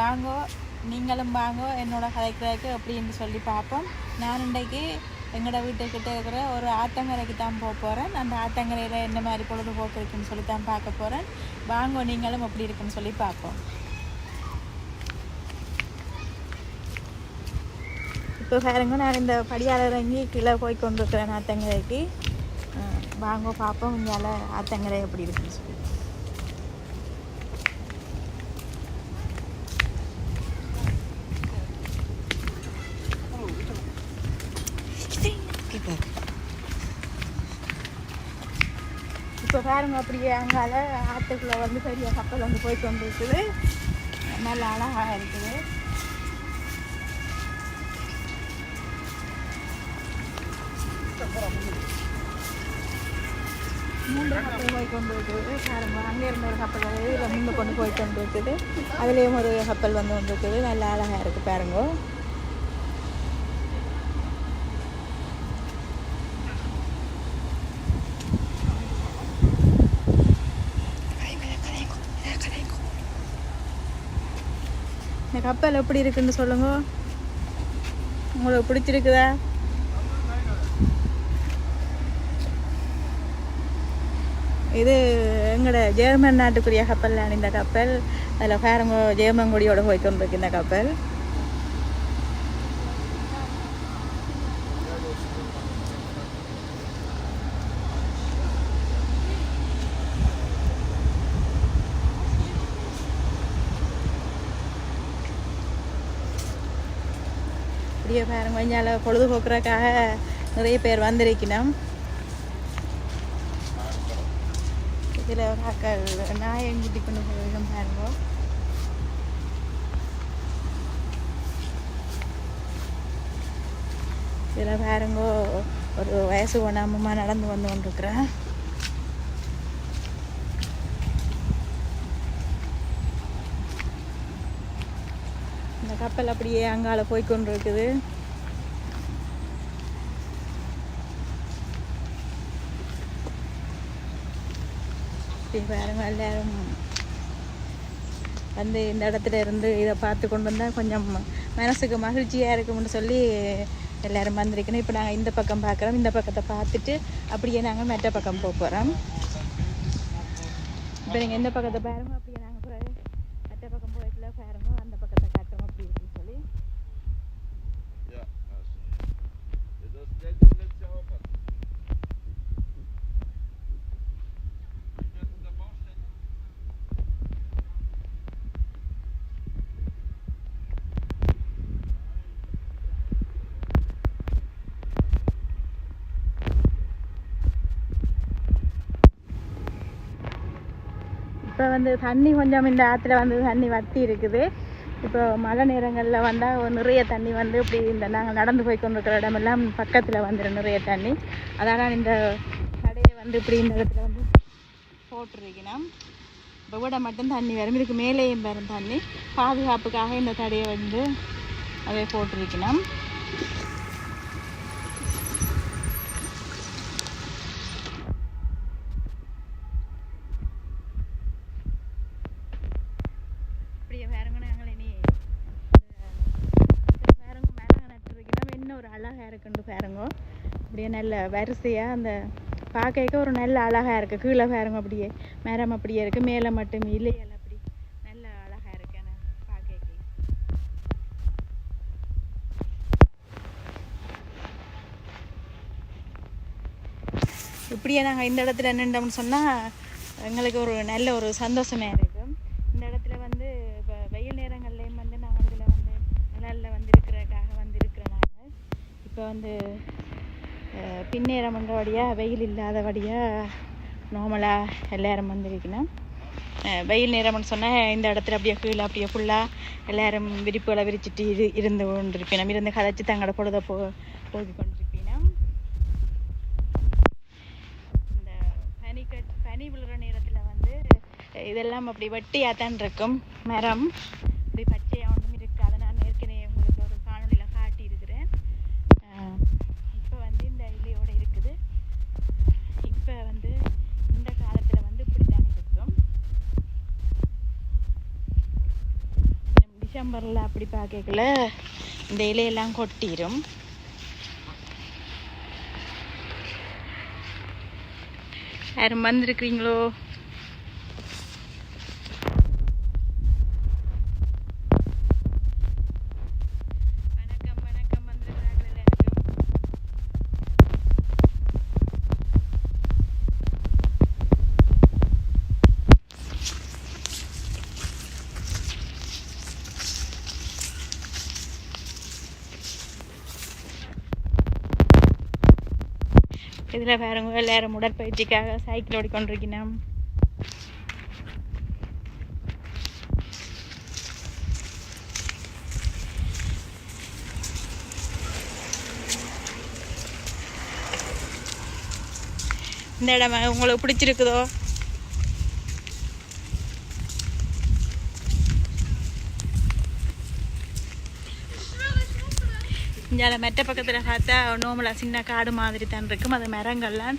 வாங்கோ நீங்களும் வாங்கோ என்னோட கதைக்கிறதுக்கு அப்படின்னு சொல்லி பார்ப்போம். நான் இன்றைக்கு எங்களோட வீட்டுக்கிட்ட இருக்கிற ஒரு ஆத்தங்கரைக்கு தான் போக போகிறேன் அந்த ஆத்தங்கரையில் என்ன மாதிரி பொழுதுபோக்கு இருக்குன்னு சொல்லி தான் பார்க்க போகிறேன் வாங்கோ நீங்களும் எப்படி இருக்குன்னு சொல்லி பார்ப்போம். இப்போ பாருங்க நான் இந்த படியால் இறங்கி கீழே போய் கொண்டு இருக்கிறேன் ஆத்தங்கரைக்கு வாங்க பார்ப்போம் இங்கால ஆத்தங்கரை எப்படி இருக்குன்னு சொல்லி. பாருங்க அப்படியே அங்கால ஆற்றுக்குள்ளே வந்து பெரிய கப்பல் வந்து போய் கொண்டு இருக்குது நல்ல அழகாக இருக்குது. மூன்று கப்பல் போய் கொண்டு இருக்குது பாருங்க அங்கே இருந்த ஒரு கப்பல் வந்து இதில் கொண்டு போய் கொண்டு இருக்குது அதுலேயும் ஒரு கப்பல் வந்து வந்துருக்குது. நல்லா நல்ல அழகாக இருக்குது பாருங்க. கப்பல் எப்படி இருக்குன்னு சொல்லுங்க. உங்களுக்கு பிடிச்சிருக்குதா? இது எங்களோட ஜெர்மன் நாட்டுக்குரிய கப்பல் தான் இந்த கப்பல். அதில் பாருங்க ஜெர்மன் குடியோட போய் கொண்டிருக்கு இந்த கப்பல். இங்கே பாருங்க. கொஞ்சால பொழுதுபோக்குறதுக்காக நிறைய பேர் வந்திருக்கணும். இதில் ஒரு அக்கள் நாயை கூட்டி கொண்டு போயிடும் பாருங்க. இதில் பாருங்க. ஒரு வயசு ஒன்றாமமாக நடந்து வந்து கொண்டிருக்கிறேன். இந்த கப்பல் அப்படியே அங்கால போய் கொண்டு இருக்குது இப்படி பாருங்கள் எல்லோரும் வந்து இந்த இடத்துல இருந்து இதை பார்த்து கொண்டு வந்தால் கொஞ்சம் மனசுக்கு மகிழ்ச்சியாக இருக்கும்னு சொல்லி எல்லாரும் வந்திருக்கணும். இப்போ நாங்கள் இந்த பக்கம் பார்க்குறோம். இந்த பக்கத்தை பார்த்துட்டு அப்படியே நாங்கள் மெட்ட பக்கம் போக போகிறோம் இப்போ நீங்கள் இந்த பக்கத்தை பாருங்க அப்படியே வந்து தண்ணி கொஞ்சம் இந்த ஆற்றுல வந்து தண்ணி வத்தி இருக்குது. இப்போ மழை நேரங்களில் வந்தால் நிறைய தண்ணி வந்து இப்படி இந்த நாங்கள் நடந்து போய் கொண்டிருக்கிற இடமெல்லாம் பக்கத்தில் வந்துடும் நிறைய தண்ணி. அதனால் இந்த கடையை வந்து இப்படி இந்த இடத்துல வந்து போட்டிருக்கணும் இப்போ கூட மட்டும் தண்ணி வரும். இதுக்கு மேலேயும் வரும் தண்ணி. பாதுகாப்புக்காக இந்த தடையை வந்து அதை போட்டிருக்கணும் இப்படியே பாருங்க நாங்கள் இனி இந்த பாருங்க மரம் நட்டுருக்கணும் இன்னும் ஒரு அழகாக இருக்குண்டு பாருங்க அப்படியே நல்ல வரிசையாக அந்த பார்க்க ஒரு நல்ல அழகாக இருக்குது கீழே பாருங்க அப்படியே. மரம் அப்படியே இருக்குது மேலே மட்டும் இலையெல்லாம் அப்படி நல்ல அழகாக இருக்கு. ஆனால் பார்க்க இப்படியே நாங்கள் இந்த இடத்துல நின்றோம்னு சொன்னால் எங்களுக்கு ஒரு நல்ல ஒரு சந்தோஷமே இருக்கும் இந்த இடத்துல வந்து இப்போ வெயில் நேரங்கள்லேயும் வந்து நாங்கள் இதில் வந்து நிழலில் வந்து இருக்கிறதுக்காக வந்து இருக்கிறோம் நாங்கள் இப்போ வந்து பின்னேரம் வழியாக வெயில் இல்லாதபடியாக நார்மலாக எல்லாரும் வந்திருக்கணும். வெயில் நேரம்னு சொன்னால் இந்த இடத்துல அப்படியே கீழே அப்படியே ஃபுல்லாக எல்லாரும் விரிப்புகளை விரிச்சிட்டு இரு இருந்து கொண்டிருப்பினோம் இருந்து கதைச்சி தங்களோட பொழுத போ போகி கொண்டிருப்பினோம் இந்த பனி கட் பனி விழுற நேரத்தில் வந்து இதெல்லாம் அப்படி வெட்டியாக தான் இருக்கும். மரம். செப்டம்பரில் அப்படி பார்க்கல இந்த இலையெல்லாம் கொட்டிரும். யாரும் வந்திருக்கிறீங்களோ வணக்கம் வணக்கம் வந்திருக்கிறார்கள் எல்லாருக்கும் இதில் பாருங்க எல்லாரும் உடற்பயிற்சிக்காக சைக்கிள் ஓடிக்கொண்டிருக்கணும் இந்த இடம் உங்களுக்கு பிடிச்சிருக்குதோ? இங்கே மெட்ட பக்கத்தில் பார்த்தா நோமலாக சின்ன காடு மாதிரி தான் இருக்கும். அது மரங்கள்லாம்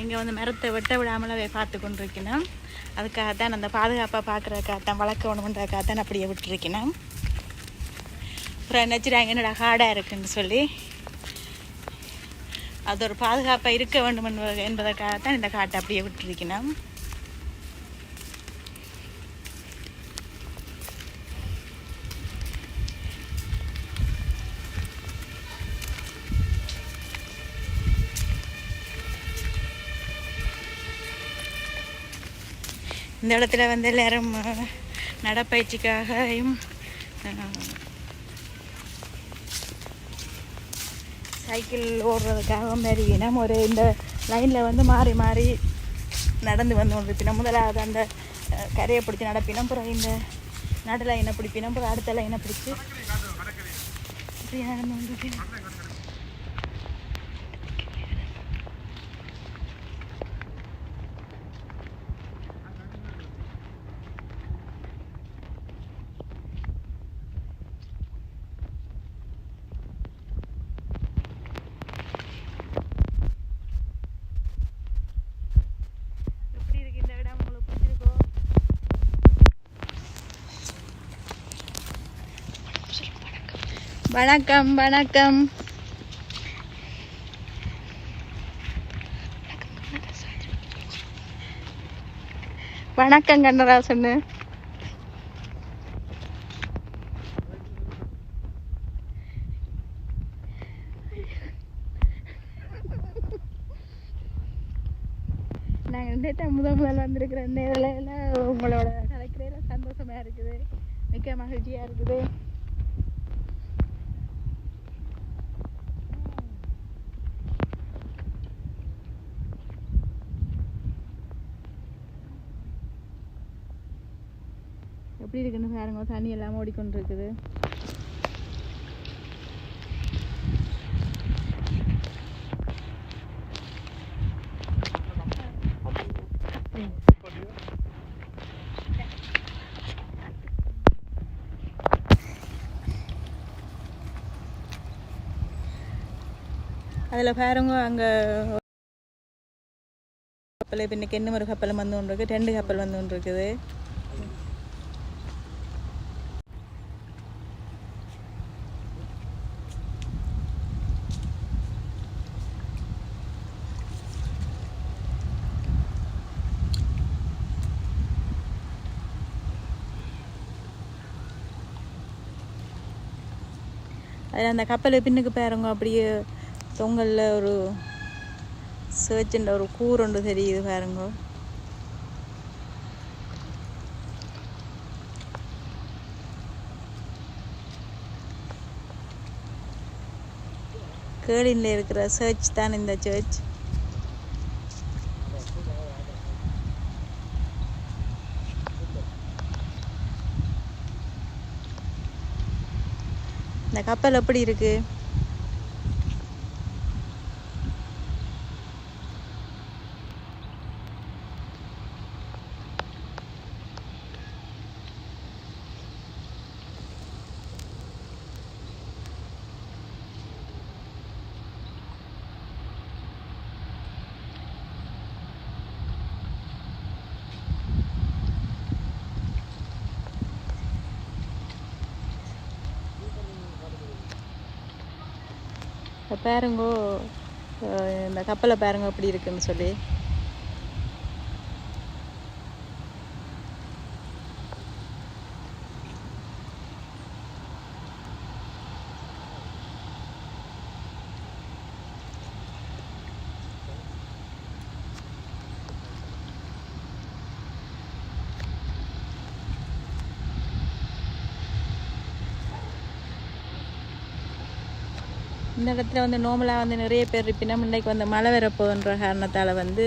இங்கே வந்து மரத்தை வெட்ட விடாமலே பார்த்து கொண்டிருக்கணும். அதுக்காக தான் அந்த பாதுகாப்பாக பார்க்குறக்காக தான் வளர்க்கணுன்றதுக்காக தான் அப்படியே விட்டுருக்கணும். அப்புறம் நினச்சிடாங்க என்னடா காடாக இருக்குன்னு சொல்லி. அது ஒரு பாதுகாப்பாக இருக்க வேண்டும் என்பதற்காக தான் இந்த காட்டை அப்படியே விட்டுருக்கணும். இந்த இடத்துல வந்து எல்லாரும் நடப்பயிற்சிக்காகவும் சைக்கிள் ஓடுறதுக்காக மாரி வருவினம் ஒரு இந்த லைனில் வந்து மாறி மாறி நடந்து வந்து கொண்டிருப்பினோம். முதலாவது அந்த கரையை பிடிச்சி நடப்பினோம். அப்புறம் இந்த நடு லைனை பிடிப்பினோம். அப்புறம் அடுத்த லைனை பிடிச்சி. இப்படி நடந்து வந்துருப்பினோம் வணக்கம் வணக்கம். வணக்கம் கண்ணராசன் நாங்கள் ரெண்டே தான் முதல் முதல் வந்திருக்கிற நேரில் உங்களோட கலைக்கிறேன் சந்தோஷமா இருக்குது. மிக்க மகிழ்ச்சியா இருக்குது. எப்படி இருக்குன்னு பாருங்க. தண்ணி எல்லாம் ஓடிக்கொண்டு இருக்குது அதில் பாருங்க அங்கே கப்பல் இப்போ இன்றைக்கி என்ன ஒரு கப்பல் வந்து கொண்டு இருக்கு ரெண்டு கப்பல் வந்து கொண்டு இருக்குது அதில் அந்த கப்பல் பின்னுக்கு பாருங்க அப்படியே தொங்கலில் ஒரு சர்ச்சுன்ற ஒரு கூர் ஒன்று தெரியுது பாருங்க. கேளின்ல இருக்கிற சர்ச் தான் இந்த சர்ச் இந்த கப்பல் எப்படி இருக்குது பாருங்கோ இந்த கப்பலை பாருங்க எப்படி இருக்குன்னு சொல்லி. இந்த இடத்துல வந்து நோமலாக வந்து நிறைய பேர் இருப்பினா முன்னைக்கு வந்து மழை வரப்போகுன்ற காரணத்தால் வந்து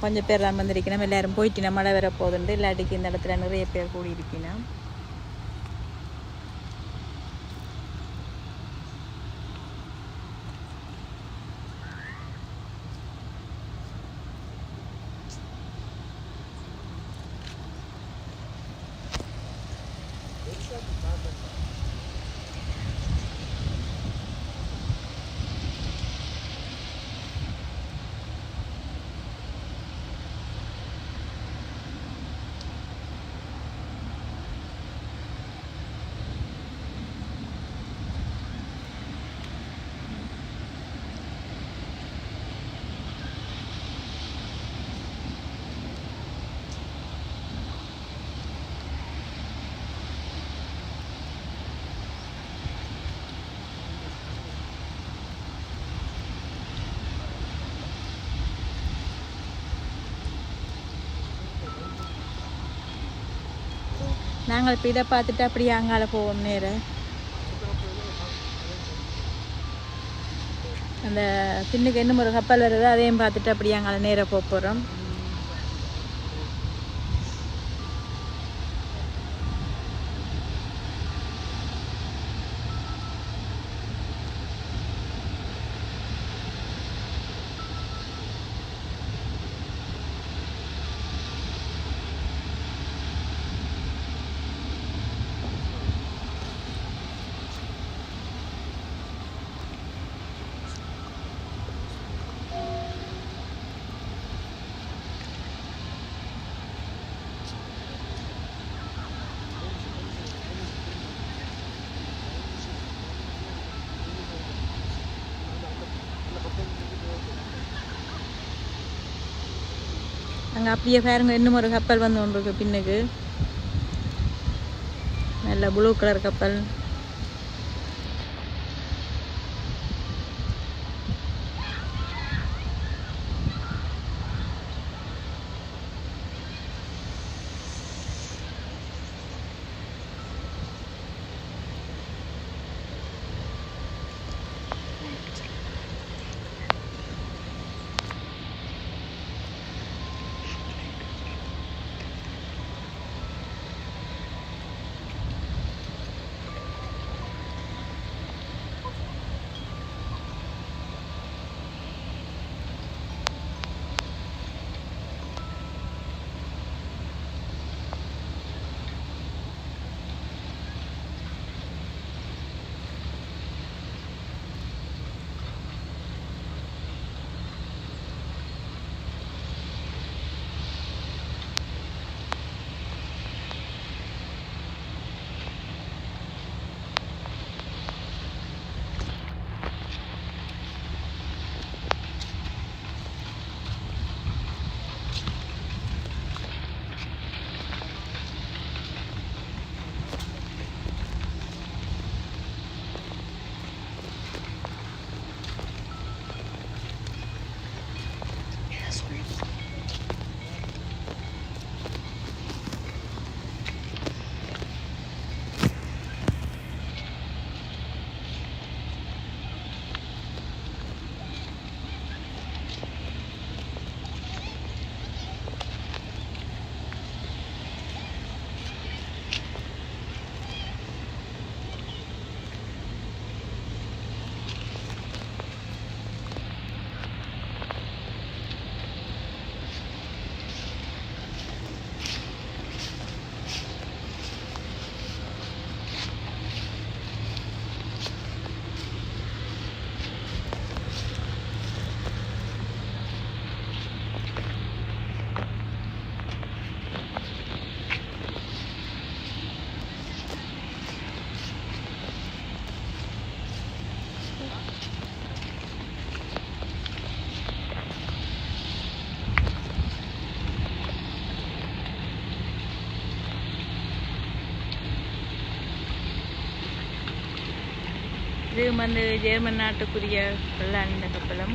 கொஞ்சம் பேர் தான் வந்திருக்கணும். எல்லாரும் போயிட்டினா மழை வரப்போகுதுண்டு இல்லாட்டிக்கு இந்த இடத்துல நிறைய பேர் கூடி நாங்கள் இப்போ இதை பார்த்துட்டு அப்படியே அங்கால போவோம் நேர. அந்த பின்னுக்கு என்ன ஒரு கப்பல் வருது அதையும் பார்த்துட்டு அப்படியே அங்கால நேராக போக போகிறோம் அங்கே அப்படியே பாருங்க இன்னும் ஒரு கப்பல் வந்து ஒன்று இருக்கு பின்னுக்கு. நல்ல ப்ளூ கலர் கப்பல். இது வந்து ஜெர்மன் நாட்டுக்குரிய வெள்ளான் கப்பலம்.